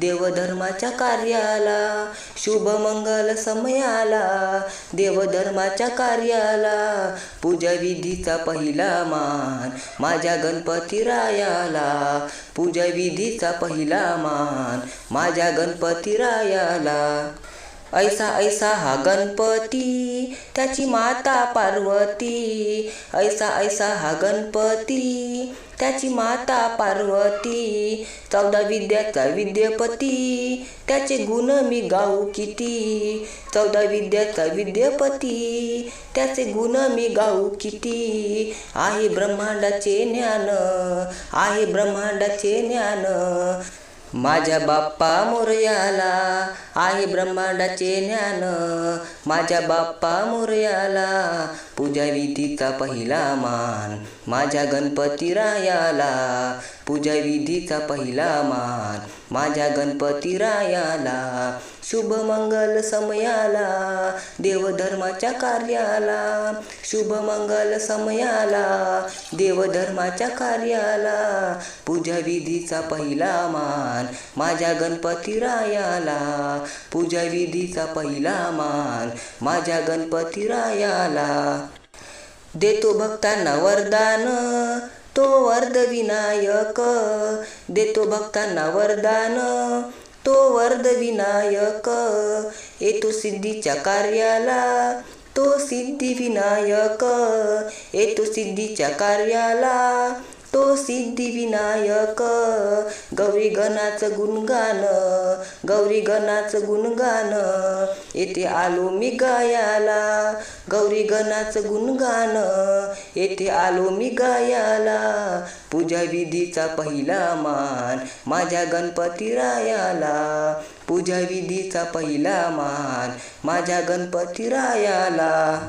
देवधर्माच्या कार्याला शुभ मंगल समयाला देवधर्माच्या कार्याला पूजा विधीचा पहिला मान माझ्या गणपती रायाला पूजा विधीचा पहिला मान माझ्या गणपती रायाला. ऐसा ऐसा हा गणपती त्याची माता पार्वती. ऐसा ऐसा हा गणपती त्याची माता पार्वती चौदा विद्याचा विद्यापती. त्याचे गुण मी गाऊ किती? चौदा विद्याचा विद्यापती. त्याचे गुण मी गाऊ किती? आहे ब्रह्मांडाचे ज्ञान आहे ब्रह्मांडाचे ज्ञान. माझ्या बाप्पा मोरयाला आहे ब्रह्मांडाचे ज्ञान. माझ्या बाप्पा मोरयाला पूजा विधीचा पहिला मान. माझ्या गणपती रायाला पूजा विधीचा पहिला मान. माझ्या गणपती रायाला शुभ मंगल समयाला देवधर्माच्या कार्याला शुभ मंगल समयाला. देवधर्माच्या कार्याला पूजा विधीचा पहिला मान माझ्या गणपती रायाला. पूजा विधीचा पहिला मान माझ्या गणपती रायाला. देतो भक्तांना वरदान तो वर्ध विनायक. देतो भक्तांना वरदान तो वर्ध विनायक. येतो सिद्धीच्या कार्याला. तो सिद्धी विनायक. येतो सिद्धीच्या कार्याला. तो सिद्धिविनायक गौरी गणाचं गुणगान गौरी गणाचं गुणगान. येथे आलो मी गायाला गौरी गणाचं गुणगान. येथे आलो मी गायाला पूजा विधीचा पहिला मान माझ्या गणपती रायाला. पूजा विधीचा पहिला मान माझ्या गणपती रायाला.